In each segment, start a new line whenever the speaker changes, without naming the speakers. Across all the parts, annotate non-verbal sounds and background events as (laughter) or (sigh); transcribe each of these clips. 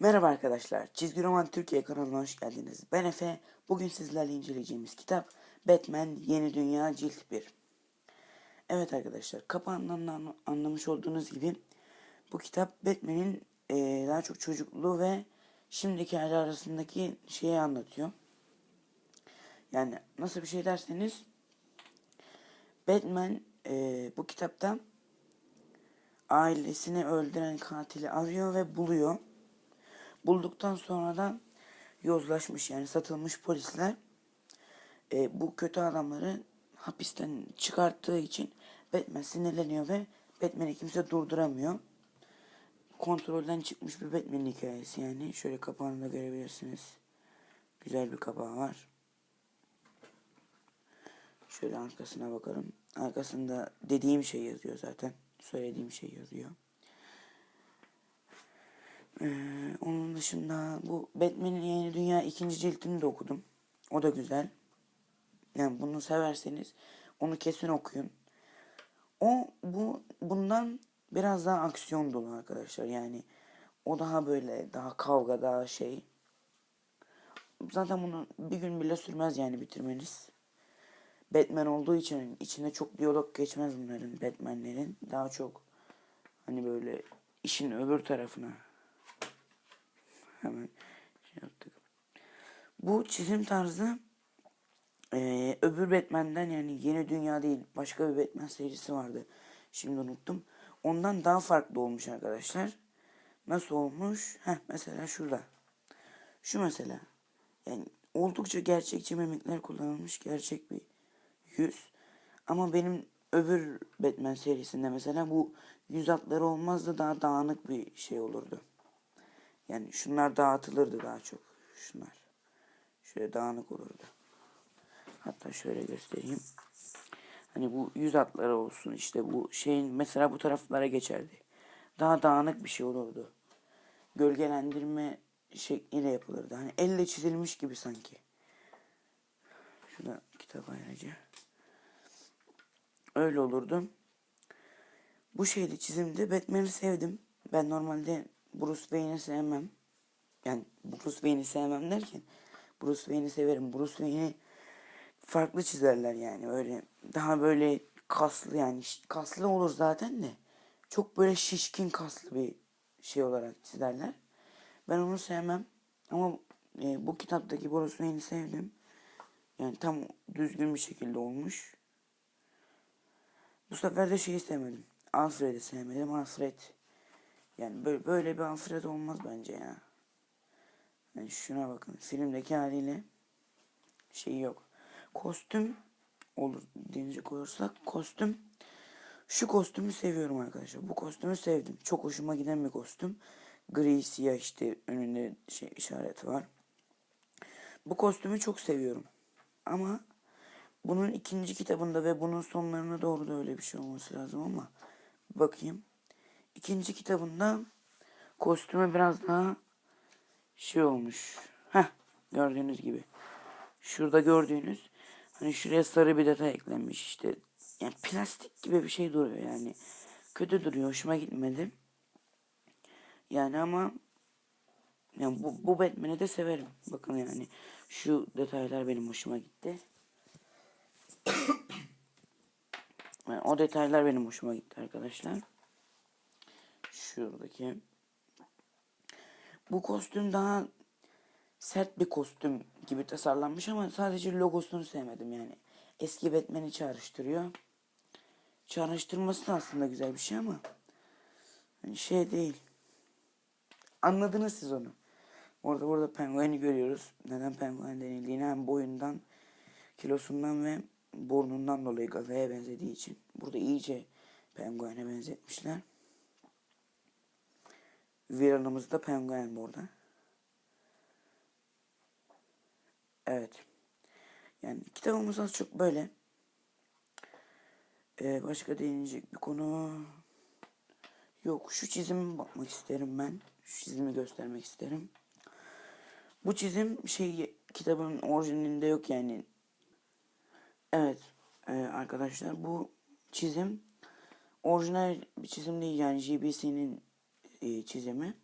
Merhaba arkadaşlar, Çizgi Roman Türkiye kanalına hoş geldiniz. Ben Efe, bugün sizlerle inceleyeceğimiz kitap Batman Yeni Dünya Cilt 1. Evet arkadaşlar, kapağından da anla- anlamış olduğunuz gibi bu kitap Batman'in eee, daha çok çocukluğu ve şimdiki hali arasındaki şeyi anlatıyor. Yani nasıl bir şey derseniz Batman eee, bu kitapta ailesini öldüren katili arıyor ve buluyor. Bulduktan sonra da yozlaşmış yani satılmış polisler e, bu kötü adamları hapisten çıkarttığı için Batman sinirleniyor ve Batman'i kimse durduramıyor. Kontrolden çıkmış bir Batman hikayesi yani. Şöyle kapağını da görebilirsiniz. Güzel bir kapağı var. Şöyle arkasına bakalım. Arkasında dediğim şey yazıyor zaten. Söylediğim şey yazıyor. Ee, onun dışında bu Batman'in Yeni Dünya ikinci ciltini de okudum. O da güzel. Yani bunu severseniz onu kesin okuyun. O bu bundan biraz daha aksiyon dolu arkadaşlar. Yani o daha böyle daha kavga daha şey. Zaten bunu bir gün bile sürmez yani bitirmeniz. Batman olduğu için içinde çok diyalog geçmez bunların Batman'lerin. Daha çok hani böyle işin öbür tarafına Hemen şey yaptık. Bu çizim tarzı eee, öbür Batman'den yani Yeni Dünya değil başka bir Batman serisi vardı. Şimdi unuttum. Ondan daha farklı olmuş arkadaşlar. Nasıl olmuş? Heh, mesela şurada. Şu mesela. Yani oldukça gerçekçi mimikler kullanılmış. Gerçek bir yüz. Ama benim öbür Batman serisinde mesela bu yüz hatları olmazdı daha dağınık bir şey olurdu. Yani şunlar dağıtılırdı daha çok. Şunlar. Şöyle dağınık olurdu. Hatta şöyle göstereyim. Hani bu yüz hatları olsun işte bu şeyin mesela bu taraflara geçerdi. Daha dağınık bir şey olurdu. Gölgelendirme şekliyle yapılırdı. Hani elle çizilmiş gibi sanki. Şurada kitap ayrıca. Öyle olurdu. Bu şeyli çizimde Batman'i sevdim. Ben normalde Bruce Wayne'i sevmem. Yani Bruce Wayne'i sevmem derken Bruce Wayne'i severim. Bruce Wayne'i farklı çizerler yani. Öyle daha böyle kaslı yani kaslı olur zaten de çok böyle şişkin kaslı bir şey olarak çizerler. Ben onu sevmem. Ama e, bu kitaptaki Bruce Wayne'i sevdim. Yani tam düzgün bir şekilde olmuş. Bu sefer de şeyi sevmedim. Alfred'i sevmedim. Alfred yani böyle, böyle bir Alfred olmaz bence ya. Yani şuna bakın. Filmdeki haliyle şey yok. Kostüm olur denecek olursak kostüm şu kostümü seviyorum arkadaşlar. Bu kostümü sevdim. Çok hoşuma giden bir kostüm. Gri siyah işte önünde şey işareti var. Bu kostümü çok seviyorum. Ama bunun ikinci kitabında ve bunun sonlarına doğru da öyle bir şey olması lazım ama bakayım. İkinci kitabında kostümü biraz daha şey olmuş. Heh gördüğünüz gibi. Şurada gördüğünüz hani şuraya sarı bir detay eklenmiş işte. Yani plastik gibi bir şey duruyor yani. Kötü duruyor. Hoşuma gitmedi. Yani ama yani bu, bu Batman'i de severim. Bakın yani şu detaylar benim hoşuma gitti. (coughs) Yani o detaylar benim hoşuma gitti arkadaşlar. Şuradaki. Bu kostüm daha sert bir kostüm gibi tasarlanmış ama sadece logosunu sevmedim yani. Eski Batman'i çağrıştırıyor. Çağrıştırması da aslında güzel bir şey ama hani şey değil. Anladınız siz onu. Orada burada pengueni görüyoruz. Neden penguen denildiğini hem boyundan, kilosundan ve burnundan dolayı gagaya benzediği için. Burada iyice penguene benzetmişler. Viranımız da penguen burada. Evet. Yani kitabımız az çok böyle. Ee, başka değinecek bir konu yok. Şu çizime bakmak isterim ben. Şu çizimi göstermek isterim. Bu çizim şey kitabın orijinalinde yok yani. Evet e, arkadaşlar bu çizim orijinal bir çizim değil yani JBC'nin e, çizimi.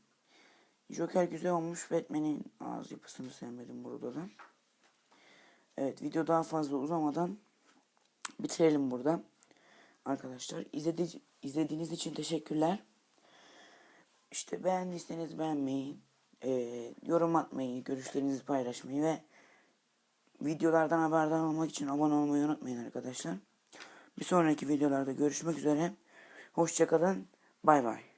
Joker güzel olmuş. Batman'in ağız yapısını sevmedim burada da. Evet video daha fazla uzamadan bitirelim burada. Arkadaşlar izledi, izlediğiniz için teşekkürler. İşte beğendiyseniz beğenmeyi, e, yorum atmayı, görüşlerinizi paylaşmayı ve videolardan haberdar olmak için abone olmayı unutmayın arkadaşlar. Bir sonraki videolarda görüşmek üzere. Hoşçakalın. Bay bay.